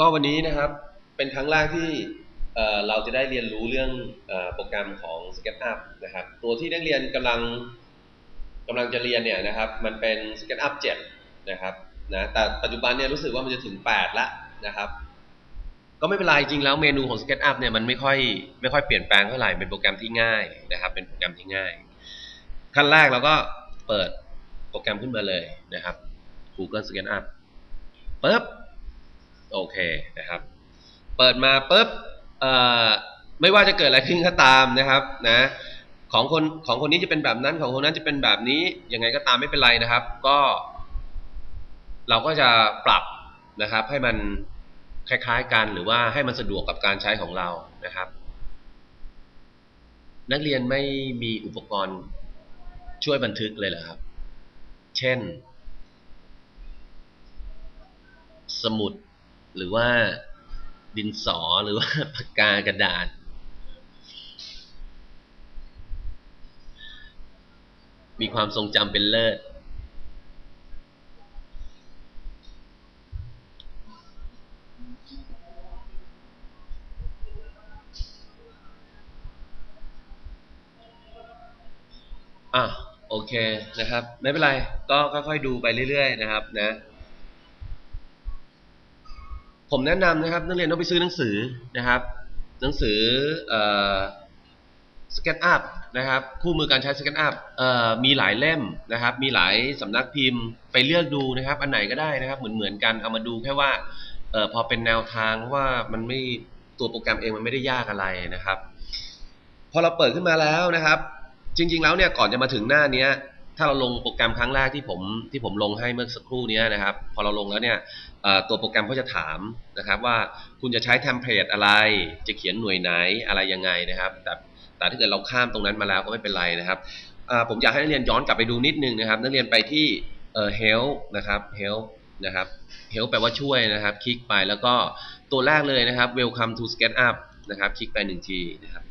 ก็วันนี้นะครับเป็นครั้งแรกที่เราจะได้เรียนรู้เรื่องโปรแกรมของ SketchUp นะครับ ตัวที่นักเรียนกำลังกำลังจะเรียนเนี่ยนะครับ มันเป็น SketchUp 7 นะครับนะแต่ปัจจุบันเนี่ยรู้สึกว่ามันจะถึง 8ล้วนะครับ ก็ไม่เป็นไรจริงแล้วเมนูของ SketchUp เนี่ยมันไม่ค่อยไม่ค่อยเปลี่ยนแปลงเท่าไหร่เป็นโปรแกรมที่ง่ายนะครับ เป็นโปรแกรมที่ง่าย ขั้นแรกเราก็เปิดโปรแกรมขึ้นมาเลยนะครับ Google SketchUp ปึ๊บ โอเคนะครับ เปิดมาปุ๊บไม่ว่าจะเกิดอะไรขึ้นก็ตามนะครับนะของคนของคนนี้จะเป็นแบบนั้นของคนนั้นจะเป็นแบบนี้ยังไงก็ตามไม่เป็นไรนะครับ ก็ เราก็จะปรับนะครับ ให้มันคล้ายๆกันหรือว่าให้มันสะดวกกับการใช้ของเรานะครับ นักเรียนไม่มีอุปกรณ์ช่วยบันทึกเลยเหรอครับ เช่น สมุด หรือว่าดินสอหรือว่าปากกากระดาษ มีความทรงจำเป็นเลิศอะโอเคนะครับ ไม่เป็นไร ก็ค่อยๆดูไปเรื่อย ๆ นะครับนะ ผมแนะนำนะครับนักเรียนต้องไปซื้อหนังสือนะครับ หนังสือเอ่อ SketchUp นะครับ คู่มือการใช้ SketchUp เอ่อมีหลายเล่มนะครับ มีหลายสำนักพิมพ์ไปเลือกดูนะครับ อันไหนก็ได้นะครับ เหมือนเหมือนกันเอามาดูแค่ว่าเอ่อพอเป็นแนวทางว่ามันไม่ตัวโปรแกรมเองมันไม่ได้ยากอะไรนะครับ พอเราเปิดขึ้นมาแล้วนะครับ จริง ๆ แล้วเนี่ยก่อนจะมาถึงหน้านี้ ถ้าเราลงโปรแกรมครั้งแรกที่ผมที่ผมลงให้เมื่อสักครู่นี้นะครับ พอเราลงแล้วเนี่ยตัวโปรแกรมเขาจะถามนะครับว่าคุณจะใช้เทมเพลตอะไร จะเขียนหน่วยไหนอะไรยังไงนะครับ แต่แต่ถ้าเกิดเราข้ามตรงนั้นมาแล้วก็ไม่เป็นไรนะครับผมอยากให้นักเรียนย้อนกลับไปดูนิดนึงนะครับ นักเรียนไปที่เอ่อ help นะครับ help นะครับ help แปลว่าช่วยนะครับ คลิกไปแล้วก็ตัวแรกเลยนะครับ welcome to SketchUp นะครับ คลิกไปหนึ่งทีนะครับ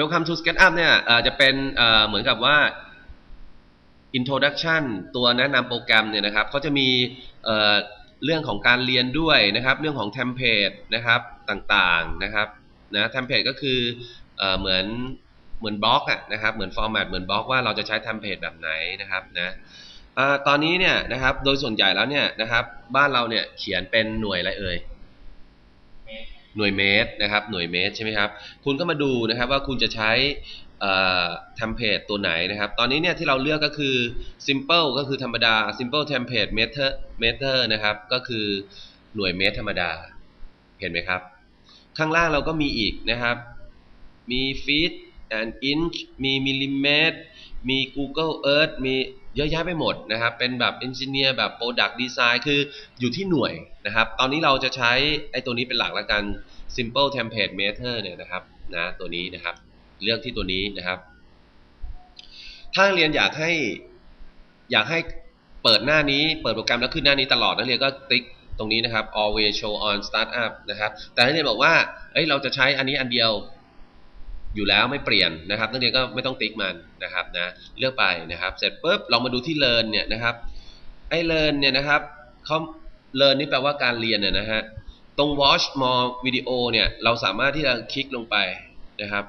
Welcome to SketchUp เนี่ยจะเป็นเหมือนกับว่า Introduction ตัวแนะนำโปรแกรมเนี่ยนะครับเขาจะมีเอ่อเรื่องของการเรียนด้วยนะครับ เรื่องของเทมเพลตนะครับต่างๆนะครับนะเทมเพลตก็คือเอเหมือนเหมือนบล็อกอะนะครับเหมือนฟอร์แมตเหมือนบล็อกว่าเราจะใช้เทมเพลตแบบไหนนะครับนะอตอนนี้เนี่ยนะครับโดยส่วนใหญ่แล้วเนี่ยนะครับบ้านเราเนี่ยเขียนเป็นหน่วยอะไรเอ่ย หน่วยเมตรนะครับหน่วยเมตรใช่ไหมครับคุณก็มาดูนะครับว่าคุณจะใช้เทมเพลตตัวไหนนะครับ ตอนนี้เนี่ยที่เราเลือกก็คือ simple ก็คือธรรมดา simple template meter meter นะครับก็คือหน่วยเมตรธรรมดาเห็นไหมครับ ข้างล่างเราก็มีอีกนะครับ มี feet and inch มี millimeter มี Google Earth มี เยอะแยะไปหมดนะครับ เป็นแบบ engineer แบบ product design คืออยู่ที่หน่วยนะครับ ตอนนี้เราจะใช้ไอ้ตัวนี้เป็นหลักแล้วกัน simple template meter เนี่ยนะครับนะตัวนี้นะครับ เลือกที่ตัวนี้นะครับ ถ้าเรียนอยากให้อยากให้เปิดหน้านี้เปิดโปรแกรมแล้วขึ้นหน้านี้ตลอดนักเรียนก็ติ๊กตรงนี้นะครับ always show on startup นะครับ แต่นักเรียนบอกว่าเอ้ยเราจะใช้อันนี้อันเดียว อยู่แล้วไม่เปลี่ยนนะครับนักเรียนก็ไม่ต้องติ๊กมันนะครับนะเลือกไปนะครับ เสร็จปุ๊บเรามาดูที่ learn เนี่ยนะครับไอ้ learn เนี่ยนะครับเขา learn นี่แปลว่าการเรียนเนี่ยนะฮะตรง watch more video เนี่ยเราสามารถที่จะคลิกลงไปนะครับ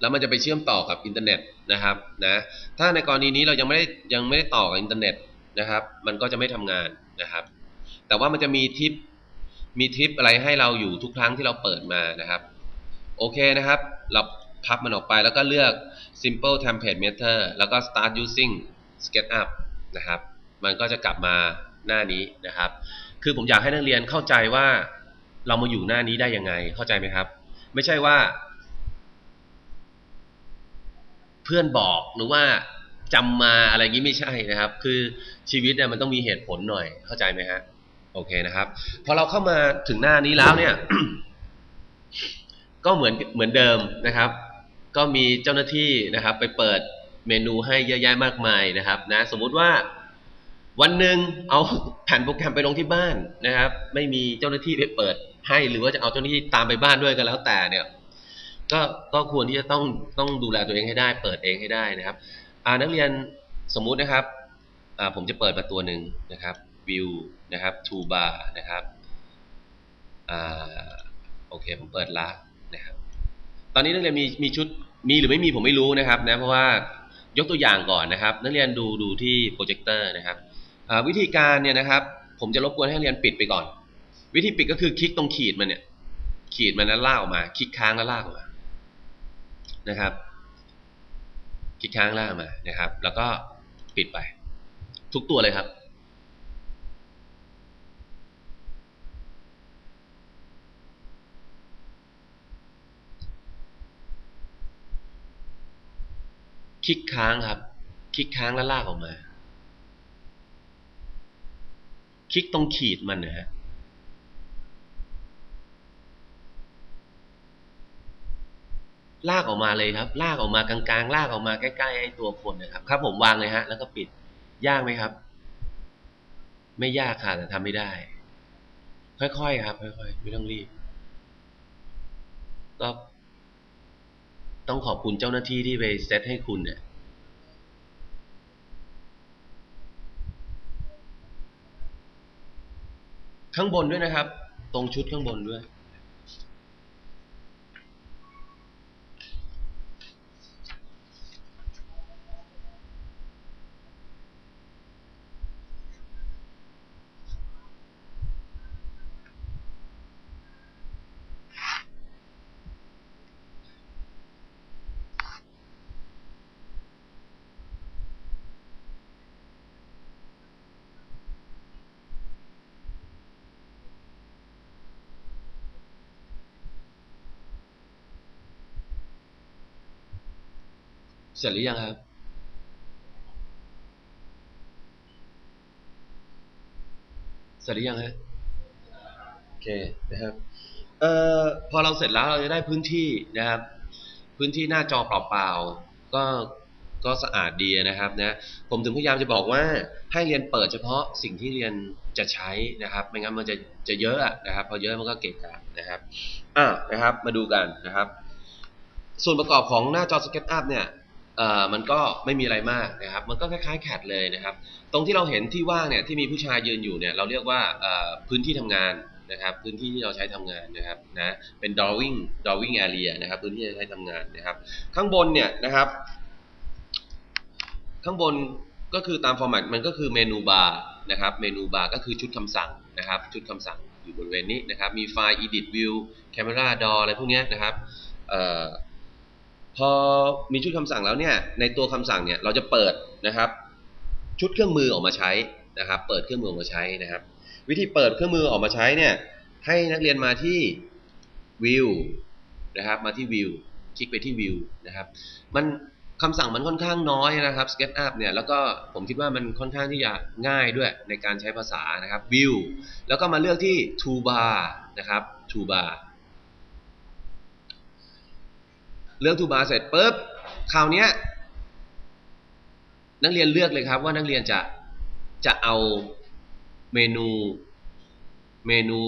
แล้วมันจะไปเชื่อมต่อกับอินเทอร์เน็ตนะครับนะถ้าในกรณีนี้เรายังไม่ได้ยังไม่ได้ต่อกับอินเทอร์เน็ตนะครับ มันก็จะไม่ทำงานนะครับ แต่ว่ามันจะมีทิปมีทิปอะไรให้เราอยู่ทุกครั้งที่เราเปิดมานะครับ โอเคนะครับ เราพับมันออกไปแล้วก็เลือก simple template method แล้วก็ start using SketchUp นะครับ มันก็จะกลับมาหน้านี้นะครับ คือผมอยากให้นักเรียนเข้าใจว่าเรามาอยู่หน้านี้ได้ยังไง เข้าใจไหมครับ ไม่ใช่ว่า เพื่อนบอกหรือว่าจำมาอะไรอย่างนี้ไม่ใช่นะครับ คือชีวิตเนี่ยมันต้องมีเหตุผลหน่อย เข้าใจไหมฮะ โอเคนะครับ พอเราเข้ามาถึงหน้านี้แล้วเนี่ย ก็เหมือนเหมือนเดิมนะครับ ก็มีเจ้าหน้าที่นะครับ ไปเปิดเมนูให้เยอะแยะมากมายนะครับนะสมมุติว่าวันหนึ่งเอาแผ่นโปรแกรมไปลงที่บ้านนะครับ ไม่มีเจ้าหน้าที่ไปเปิดให้หรือว่าจะเอาเจ้าหน้าที่ตามไปบ้านด้วยก็แล้วแต่เนี่ยก็ก็ควรที่จะต้องต้องดูแลตัวเองให้ได้ เปิดเองให้ได้นะครับอ่านักเรียนสมมุตินะครับอ่าผมจะเปิดมาตัวหนึ่งนะครับ view นะครับ toolbar นะครับอ่าโอเคผมเปิดละ ตอนนี้นักเรียนมีมีชุดมีหรือไม่มีผมไม่รู้นะครับนะเพราะว่ายกตัวอย่างก่อนนะครับ นักเรียนดูดูที่โปรเจคเตอร์นะครับวิธีการเนี่ยนะครับผมจะรบกวนให้นักเรียนปิดไปก่อน วิธีปิดก็คือคลิกตรงขีดมันเนี่ยขีดมันแล้วลากออกมา คลิกค้างแล้วลากออกมานะครับคลิกค้างลากออกมานะครับ แล้วก็ปิดไป ทุกตัวเลยครับ คลิกค้างครับ คลิกค้างแล้วลากออกมา คลิกตรงขีดมันนะฮะลากออกมาเลยครับ ลากออกมากลางๆ ลากออกมาใกล้ๆไอ้ตัวคนนะครับ ครับ ผมวางเลยฮะ แล้วก็ปิด ยากไหมครับ ไม่ยากค่ะแต่ทำไม่ได้ ค่อยๆครับ ค่อยๆ ไม่ต้องรีบก็ ต้องขอบคุณเจ้าหน้าที่ที่ไปเซตให้คุณเนี่ยข้างบนด้วยนะครับ ตรงชุดข้างบนด้วย เสร็จหรือยังครับเสร็จหรือยังฮะโอเคนะครับเอ่อพอเราเสร็จแล้วเราจะได้พื้นที่นะครับ พื้นที่หน้าจอเปล่าๆก็ก็สะอาดดีนะครับนะผมถึงพยายามจะบอกว่าให้เรียนเปิดเฉพาะสิ่งที่เรียนจะใช้นะครับ ไม่งั้นมันจะจะเยอะนะครับ พอเยอะมันก็เกะกะนะครับอะนะครับมาดูกันนะครับ ส่วนประกอบของหน้าจอ SketchUp เนี่ย มันก็ไม่มีอะไรมากนะครับ มันก็คล้ายๆแคดเลยนะครับ ตรงที่เราเห็นที่ว่างเนี่ยที่มีผู้ชายยืนอยู่เนี่ยเราเรียกว่าพื้นที่ทำงานนะครับ พื้นที่ที่เราใช้ทำงานนะครับนะเป็น drawing drawing area นะครับ พื้นที่ที่ใช้ทำงานนะครับ ข้างบนเนี่ยนะครับ ข้างบนก็คือตามฟอร์แมตมันก็คือเมนูบาร์นะครับเมนูบาร์ก็คือชุดคำสั่งนะครับ ชุดคำสั่งอยู่บริเวณนี้นะครับ มีไฟล์ edit view camera door อะไรพวกนี้นะครับ พอมีชุดคำสั่งแล้วเนี่ยในตัวคำสั่งเนี่ยเราจะเปิดนะครับ ชุดเครื่องมือออกมาใช้นะครับ เปิดเครื่องมือออกมาใช้นะครับ วิธีเปิดเครื่องมือออกมาใช้เนี่ยให้นักเรียนมาที่ view นะครับมาที่ view คลิกไปที่ view นะครับ มันคำสั่งมันค่อนข้างน้อยนะครับ SketchUp เนี่ยแล้วก็ผมคิดว่ามันค่อนข้างที่จะง่ายด้วยในการใช้ภาษานะครับ view แล้วก็มาเลือกที่ toolbar นะครับ toolbar เลือกทูบาร์เสร็จปุ๊บคราวนี้นักเรียนเลือกเลยครับว่านักเรียนจะจะเอาเมนูเมนู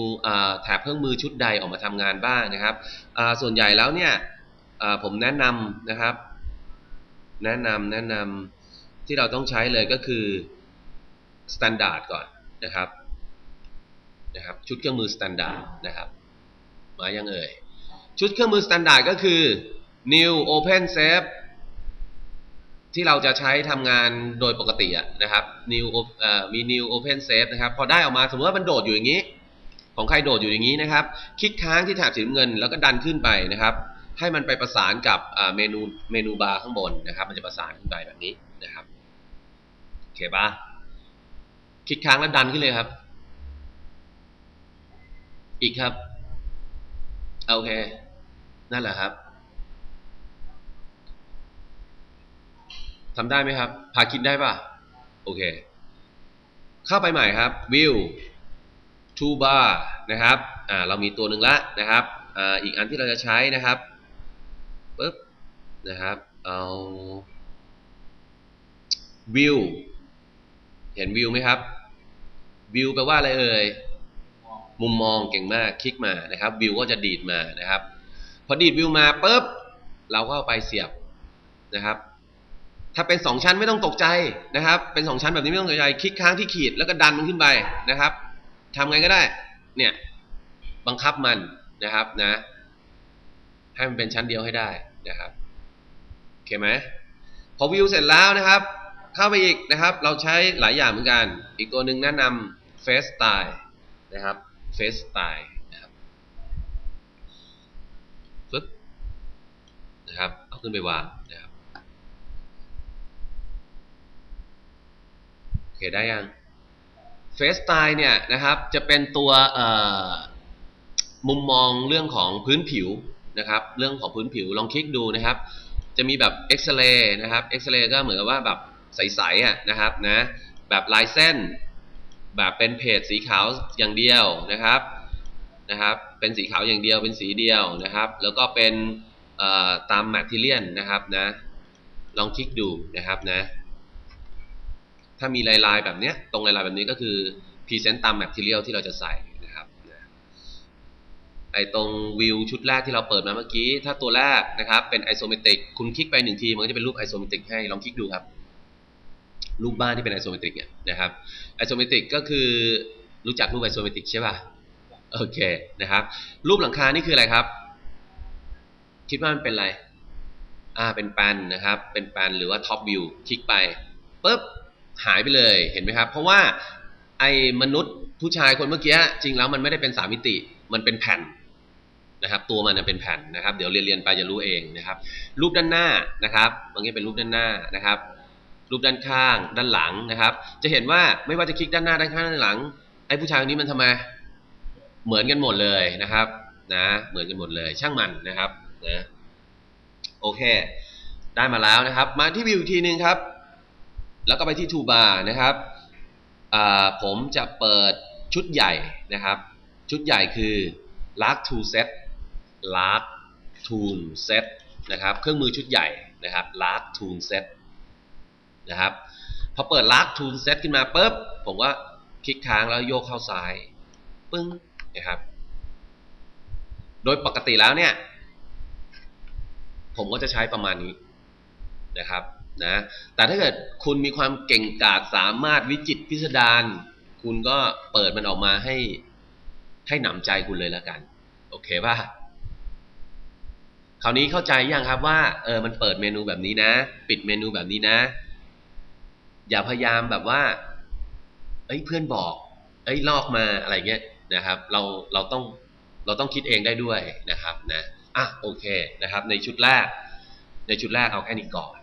แถบเครื่องมือชุดใดออกมาทำงานบ้างนะครับส่วนใหญ่แล้วเนี่ยผมแนะนำนะครับ แนะนำแนะนำที่เราต้องใช้เลยก็คือ Standard ก่อนนะครับนะครับ ชุดเครื่องมือ Standard นะครับมายังเอ่ยชุดเครื่องมือ Standard ก็คือ new open save ที่เราจะใช้ทำงานโดยปกติอะนะครับ new มี new open save นะครับ พอได้ออกมาสมมติว่ามันโดดอยู่อย่างนี้ ของใครโดดอยู่อย่างนี้นะครับ คลิกค้างที่แถบสีน้ำเงิน แล้วก็ดันขึ้นไปนะครับ ให้มันไปประสานกับเมนูเมนูบาร์ข้างบนนะครับ มันจะประสานขึ้นไปแบบนี้นะครับโอเคปะคลิกค้างแล้วดันขึ้นเลยครับ อีกครับโอเค นั่นแหละครับ ทำได้ไหมครับ พาคิดได้ป่ะ โอเค เข้าไปใหม่ครับ view toolbar นะครับ อ่า เรามีตัวหนึ่งละนะครับ อ่า อีกอันที่เราจะใช้นะครับปึ๊บ นะครับ เอา view เห็น view ไหมครับ view แปลว่าอะไรเอ่ย มุมมองเก่งมาก คลิกมานะครับ view ก็จะดีดมานะครับ พอดีด view มาปุ๊บ เราก็เอาไปเสียบนะครับ ถ้าเป็นสองชั้นไม่ต้องตกใจนะครับ เป็นสองชั้นแบบนี้ไม่ต้องตกใจ คลิกค้างที่ขีดแล้วก็ดันมันขึ้นไปนะครับทำไงก็ได้ เนี่ย บังคับมันนะครับนะ ให้มันเป็นชั้นเดียวให้ได้นะครับโอเคไหมพอวิวเสร็จแล้วนะครับ เข้าไปอีกนะครับ เราใช้หลายอย่างเหมือนกัน อีกตัวหนึ่งแนะนำ Face Style นะครับ Face Style นะครับฟึบนะครับ เอาขึ้นไปวางนะครับ โอ เคได้ยัง Face Style เนี่ยนะครับจะเป็นตัวมุมมองเรื่องของพื้นผิวนะครับ เรื่องของพื้นผิวลองคลิกดูนะครับ จะมีแบบเอ็กซเรย์นะครับเอ็กซเรย์ก็เหมือนกับว่าแบบใสๆอะนะครับนะแบบลายเส้น แบบเป็นเพจสีขาวอย่างเดียวนะครับนะครับเป็นสีขาวอย่างเดียวเป็นสีเดียวนะครับ แล้วก็เป็นตามแมทเทียนนะครับนะลองคลิกดูนะครับนะ ถ้ามีลายๆแบบเนี้ยตรงลายๆแบบนี้ก็คือพรีเซนต์ตามแมทเทียลที่เราจะใส่นะครับไอตรงวิวชุดแรกที่เราเปิดมาเมื่อกี้ ถ้าตัวแรกนะครับเป็นไอโซเมตริกคุณคลิกไปหนึ่งทีมันก็จะเป็นรูปไอโซเมตริกให้ลองคลิกดูครับ รูปบ้านที่เป็นไอโซเมตริกเนี่ยนะครับไอโซเมตริกก็คือรู้จักรูปไอโซเมตริกใช่ป่ะโอเคนะครับ รูปหลังคานี่คืออะไรครับ คิดว่ามันเป็นอะไรอ่าเป็นแปนนะครับ เป็นแปนหรือว่าท็อปวิวคลิกไปปุ๊บ หายไปเลยเห็นไหมครับ เพราะว่าไอ้มนุษย์ผู้ชายคนเมื่อกี้จริงแล้วมันไม่ได้เป็นสามมิติมันเป็นแผ่นนะครับ ตัวมันเป็นแผ่นนะครับ เดี๋ยวเรียนๆไปจะรู้เองนะครับ รูปด้านหน้านะครับบางทีเป็นรูปด้านหน้านะครับ รูปด้านข้างด้านหลังนะครับ จะเห็นว่าไม่ว่าจะคลิกด้านหน้าด้านข้างด้านหลังไอ้ผู้ชายคนนี้มันทำไมเหมือนกันหมดเลยนะครับนะเหมือนกันหมดเลยช่างมันนะครับนะโอเค ได้มาแล้วนะครับ มาที่วิวอีกทีนึงครับ แล้วก็ไปที่ Toolbar นะครับผมจะเปิดชุดใหญ่นะครับ ชุดใหญ่คือ Lark t o o Set Lark Tool Set นะครับเครื่องมือชุดใหญ่นะครับ Lark Tool Set นะครับพอเปิด Lark Tool Set ขึ้นมาปุ๊บผมก็คลิกค้างแล้วโยกเข้าซ้ายปึ้งนะครับ โดยปกติแล้วเนี่ย ผมก็จะใช้ประมาณนี้นะครับ นะแต่ถ้าเกิดคุณมีความเก่งกาจสามารถวิจิตพิสดารคุณก็เปิดมันออกมาให้ให้หนำใจคุณเลยแล้วกัน โอเคป่ะคราวนี้เข้าใจยังครับว่าเออมันเปิดเมนูแบบนี้นะ ปิดเมนูแบบนี้นะ อย่าพยายามแบบว่า เอ้ยเพื่อนบอก เอ้ยลอกมาอะไรเงี้ยนะครับ เราเราต้องเราต้องคิดเองได้ด้วยนะครับนะอะโอเคนะครับ ในชุดแรก ในชุดแรกเอาแค่นี้ก่อน